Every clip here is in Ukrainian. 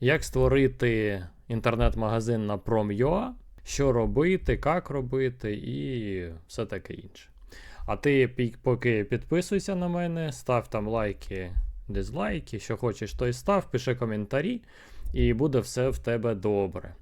як створити інтернет-магазин на Prom.ua, що робити, як робити і все таке інше. А ти поки підписуйся на мене, став там лайки, дизлайки, що хочеш, то й став, пиши коментарі, і буде все в тебе добре.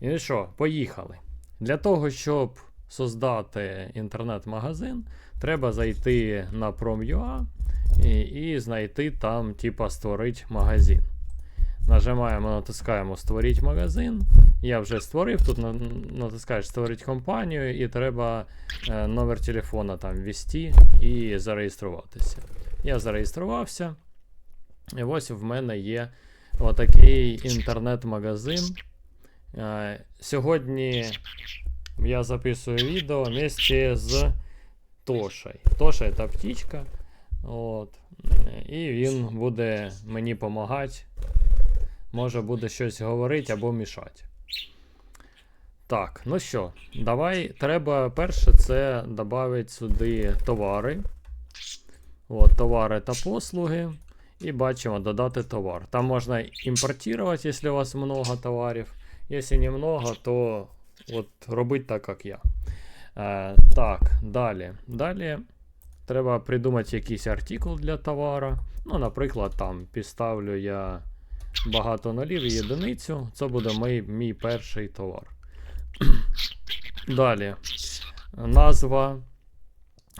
І що, поїхали. Для того, щоб создати інтернет-магазин, треба зайти на Prom.ua і, і знайти там, типа, створити магазин. Нажимаємо, натискаємо Створити магазин. Я вже створив. Тут натискаєш Створити компанію, і треба е, номер телефона там ввести і зареєструватися. Я зареєструвався. І ось в мене є отакий інтернет-магазин. Е, Сьогодні я записую відео вместе з Тошей. Тоша це птічка. От. І він буде мені допомагати. Може буде щось говорити або мішати. Так, ну що, давай. Треба перше це додати сюди товари. От, товари та послуги. І бачимо додати товар. Там можна імпортувати, якщо у вас много товарів. Якщо немного, то от робить так, як я. Е, так, далі. Далі треба придумати якийсь артикул для товара. Ну, наприклад, там підставлю я багато нулів і єдиницю. Це буде мій, мій перший товар. Далі. Назва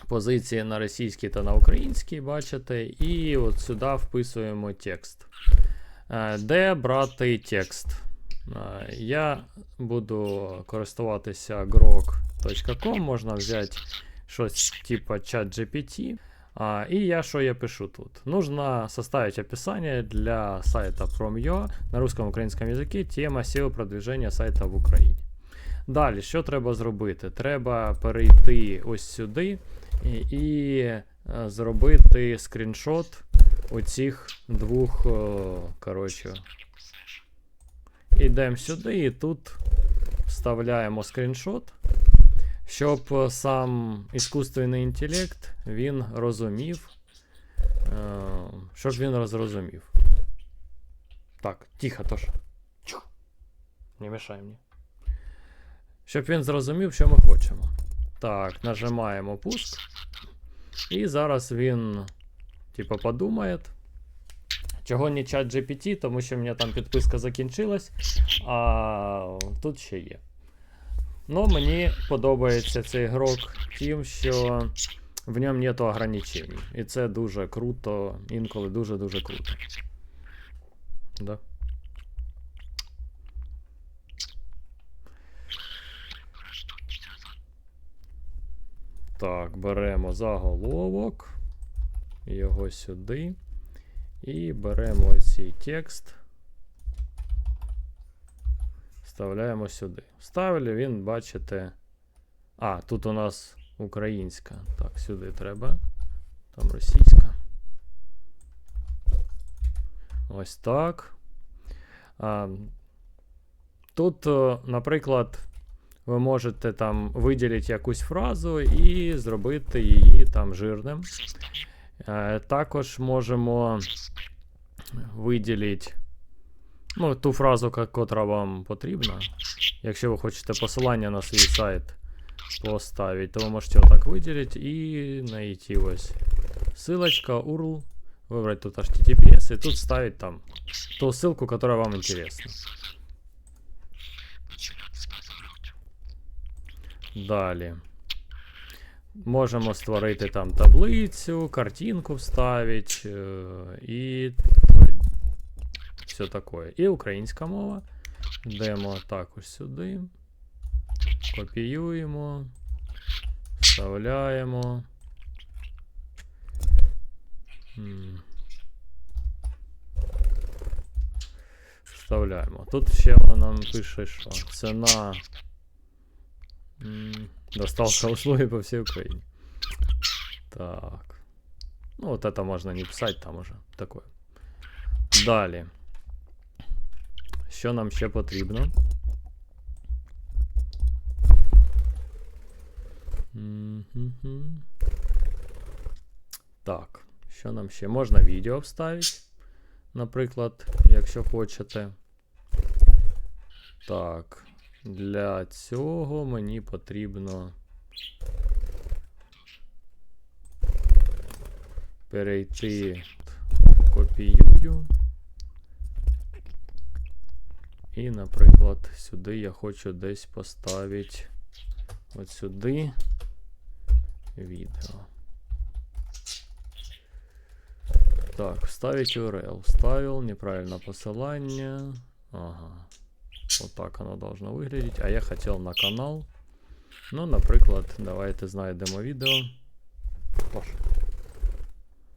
позиції на російській та на українській, бачите, і от сюди вписуємо текст. Е, Де брати текст? Е, Я буду користуватися grok.com, можна взяти щось типа ChatGPT. А, и я что я пишу тут? Нужно составить описание для сайта Prom.ua на русском и українському язикі, тема SEO продвиження сайта в Україні. Далі, що треба зробити? Треба перейти ось сюди і, і е, зробити скріншот оцих двох, о, коротше. Ідемо сюди і тут вставляємо скріншот, щоб е, сам іскусственний інтелект він розумів, е, щоб він зрозумів. Так, тихо. Чух. Не мішай мені. Щоб він зрозумів, що ми хочемо. Так, нажимаємо пуск. І зараз він, типа, подумає. Чого не чат GPT, тому що в мене там підписка закінчилась, а тут ще є. Ну, мені подобається цей грок тим, що в ньому нету ограничень. І це дуже круто, інколи дуже-дуже круто. Да. Так, беремо заголовок. Його сюди. І беремо цей текст. Вставляємо сюди. Вставили, він, бачите. А, тут у нас українська. Так, сюди треба. Там російська. Ось так. А, тут, наприклад, ви можете там виділити якусь фразу і зробити її там жирним. Е, також можемо виділити ну, ту фразу, ка- котра вам потрібна. Якщо ви хочете посилання на свій сайт поставити, то ви можете отак виділити і знайти ось ссылочка, URL, вибрати тут HTTPS і тут ставить там ту ссылку, которая вам интересна. Далі. Можемо створити там таблицю, картинку вставити е, і все таке. І українська мова. Йдемо також сюди. Копіюємо. Вставляємо. М. Вставляємо. Тут ще воно нам пише, що ціна. м, Доставка услуги по всей Украине. Так. Ну, вот это можно не писать, там уже такое. Далі. Що нам ще потрібно? Так, що нам ще? Можна відео вставити. наприклад, якщо хочете. Так, для цього мені потрібно перейти копіюю. І, наприклад, сюди я хочу десь поставити от сюди відео. Так, вставить URL. Вставил, неправильно посылание. Ага. Вот так оно должно выглядеть. А я хотел на канал. Ну, наприклад, давайте знайдемо відео.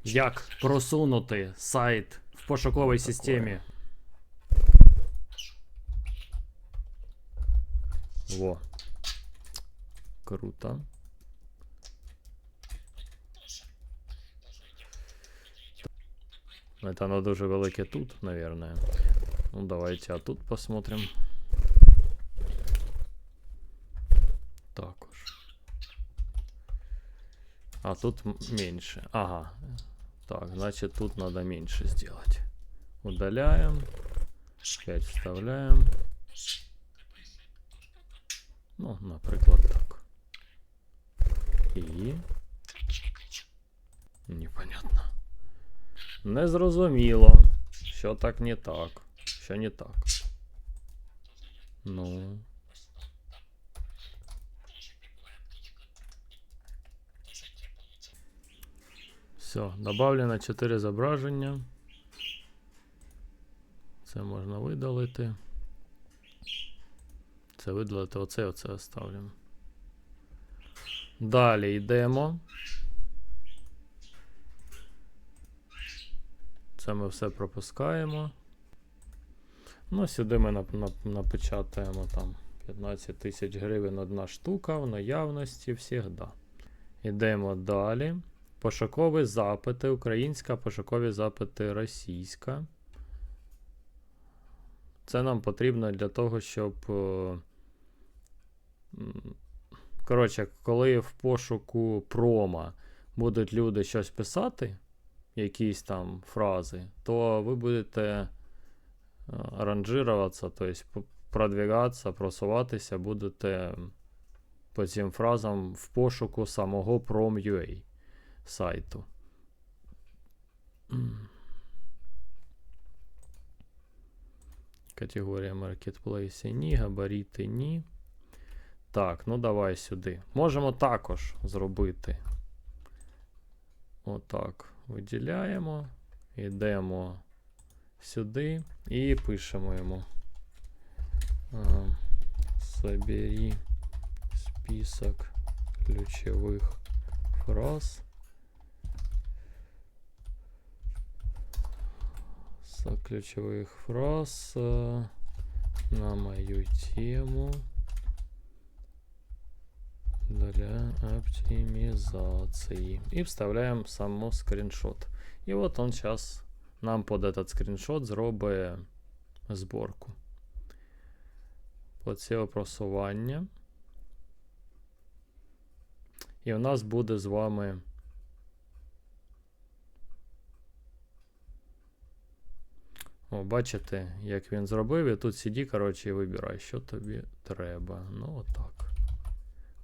Як просунути сайт в пошуковій системі? Во. Круто. Это оно дуже велике тут, наверное. Ну, давайте, а тут посмотрим. Також. А тут меньше. Ага. Так, значит, тут надо меньше сделать. Удаляем. Опять вставляем. Ну, наприклад, так. І. Непонятно. Незрозуміло. Що так не так. Що не так. Ну. Все, добавлено 4 зображення. Це можна видалити. Це видалити, оце оце оставлю. Далі йдемо. Це ми все пропускаємо. Ну, сюди ми нап- нап- напечатаємо там 15 тисяч гривень одна штука в наявності завжди. Йдемо далі. Пошукові запити. Українська, пошукові запити російська. Це нам потрібно для того, щоб. Коротше, коли в пошуку промо будуть люди щось писати, якісь там фрази, то ви будете е, ранжируватися, тобто продвигатися, просуватися будете по цим фразам в пошуку самого Prom.ua сайту. Категорія маркетплейсі ні, габаріти ні. Так, ну давай сюди. Можемо також зробити. Отак. Виділяємо. Йдемо сюди і пишемо йому. Собери список ключових фраз. С ключевых фраз э, на мою тему для оптимизации. И вставляем само скриншот. И вот он сейчас нам под этот скриншот зробить зборку. Под це просування. І у нас буде з вами. О, бачите, як він зробив, і тут сиді, коротше, і вибирай, що тобі треба. Ну, отак.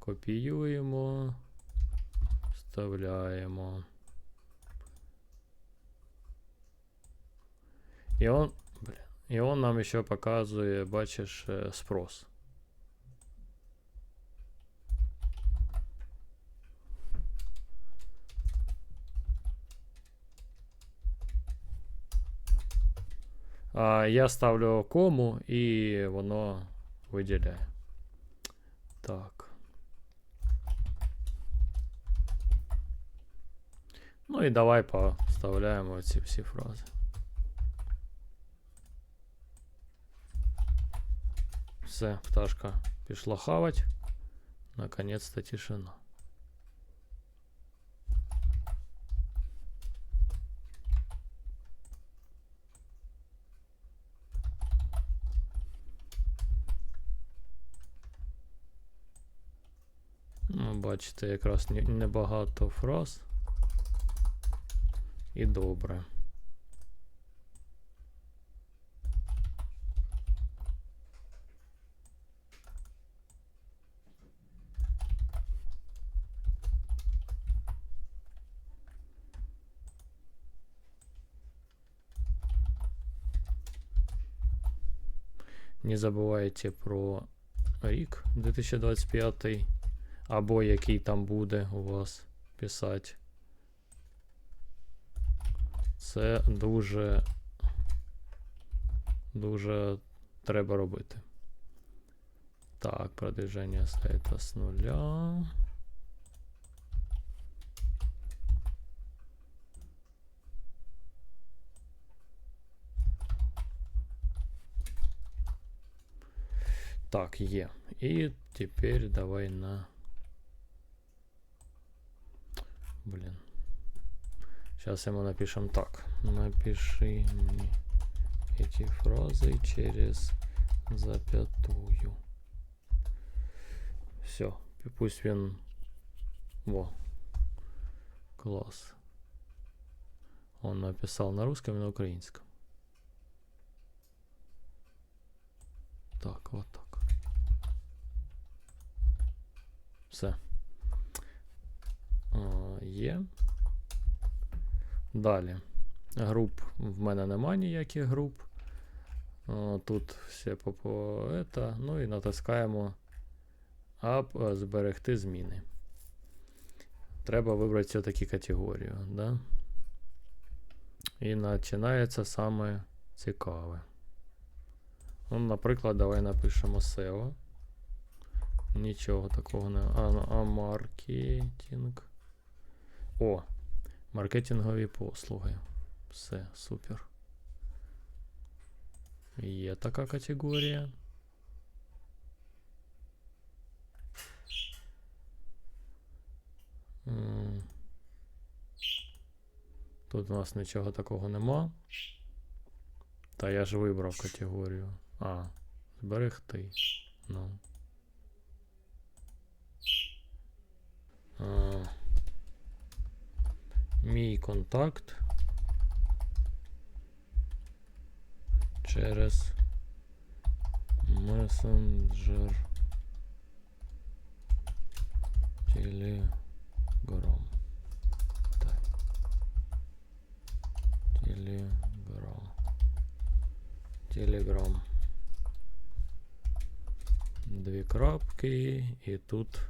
Копіюємо, вставляємо. І он, блін, і он нам ще показує, бачиш, е, спрос. А, я ставлю кому і воно виділяє. Так. Ну і давай поставляємо ці всі фрази. Все, пташка пішла хавать. Наконец-то тишина. Ну, бачите, якраз не- небагато фраз. і добре. Не забувайте про рік 2025 або який там буде у вас писати. Це дуже, дуже треба робити. Так, продвижение сайта с нуля. Так, е. И теперь давай на... Блин. Сейчас ему напишем так. Напиши мне эти фразы через запятую. Все, пусть він. Во. Класс. Он написал на русском и на украинском. Так, вот так. Все. А, є. Далі. Груп в мене немає ніяких груп. А, тут все по, по. Ну і натискаємо Ап, е, зберегти зміни. Треба вибрати все-таки категорію. Да? І починається саме цікаве. Ну, наприклад, давай напишемо SEO. Нічого такого не. А, ну, а маркетинг. О! Маркетингові послуги. Все, супер. Є така категорія. Тут у нас нічого такого нема. Та я ж вибрав категорію. А, зберегти. Ну. мій контакт. Через месенджер. Телеграм. Так. Телеграм. Телеграм. Дві крапки і тут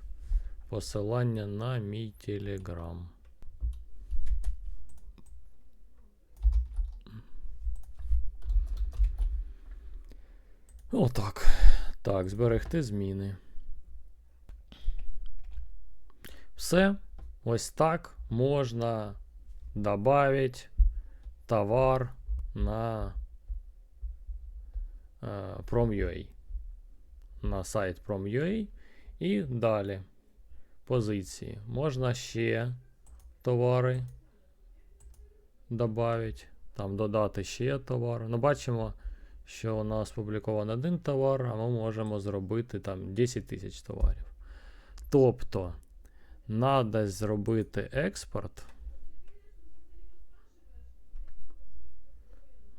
посилання на мій телеграм. Отак. Так, зберегти зміни. Все. Ось так можна добавити товар на е, Prom.ua. На сайт Prom.ua. І далі. Позиції. Можна ще товари додати. Там додати ще товар. Ну, бачимо, що у нас публікований один товар, а ми можемо зробити там 10 тисяч товарів. Тобто, треба зробити експорт.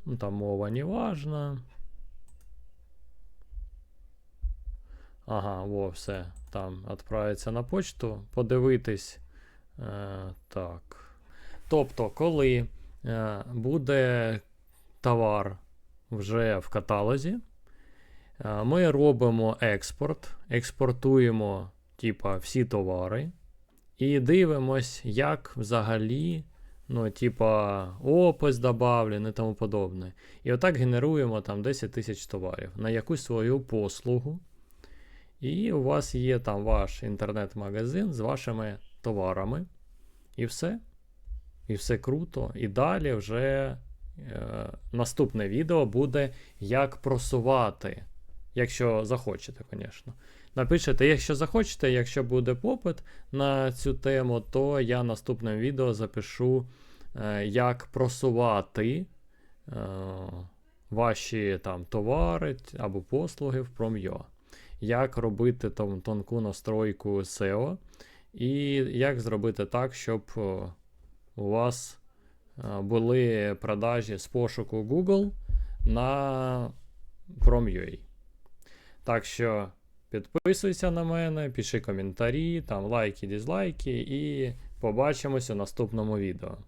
Ну, там мова не важна. Ага, во, все. Там відправиться на почту. Подивитись. Е, так. Тобто, коли е, буде товар вже в каталозі, е, ми робимо експорт, експортуємо типа, всі товари. І дивимось, як взагалі, ну, типа, опис добавлений і тому подобне. І отак генеруємо там 10 тисяч товарів на якусь свою послугу. І у вас є там ваш інтернет-магазин з вашими товарами. І все. І все круто. І далі вже наступне відео буде як просувати. Якщо захочете, звісно. Напишете, якщо захочете, якщо буде попит на цю тему, то я наступним відео запишу, е, як просувати е, ваші там товари або послуги в Prom.ua. Як робити там тонку настройку SEO, і як зробити так, щоб у вас е, були продажі з пошуку Google на Chrome.ua. Так що підписуйся на мене, пиши коментарі, там лайки, дізлайки, і побачимося в наступному відео.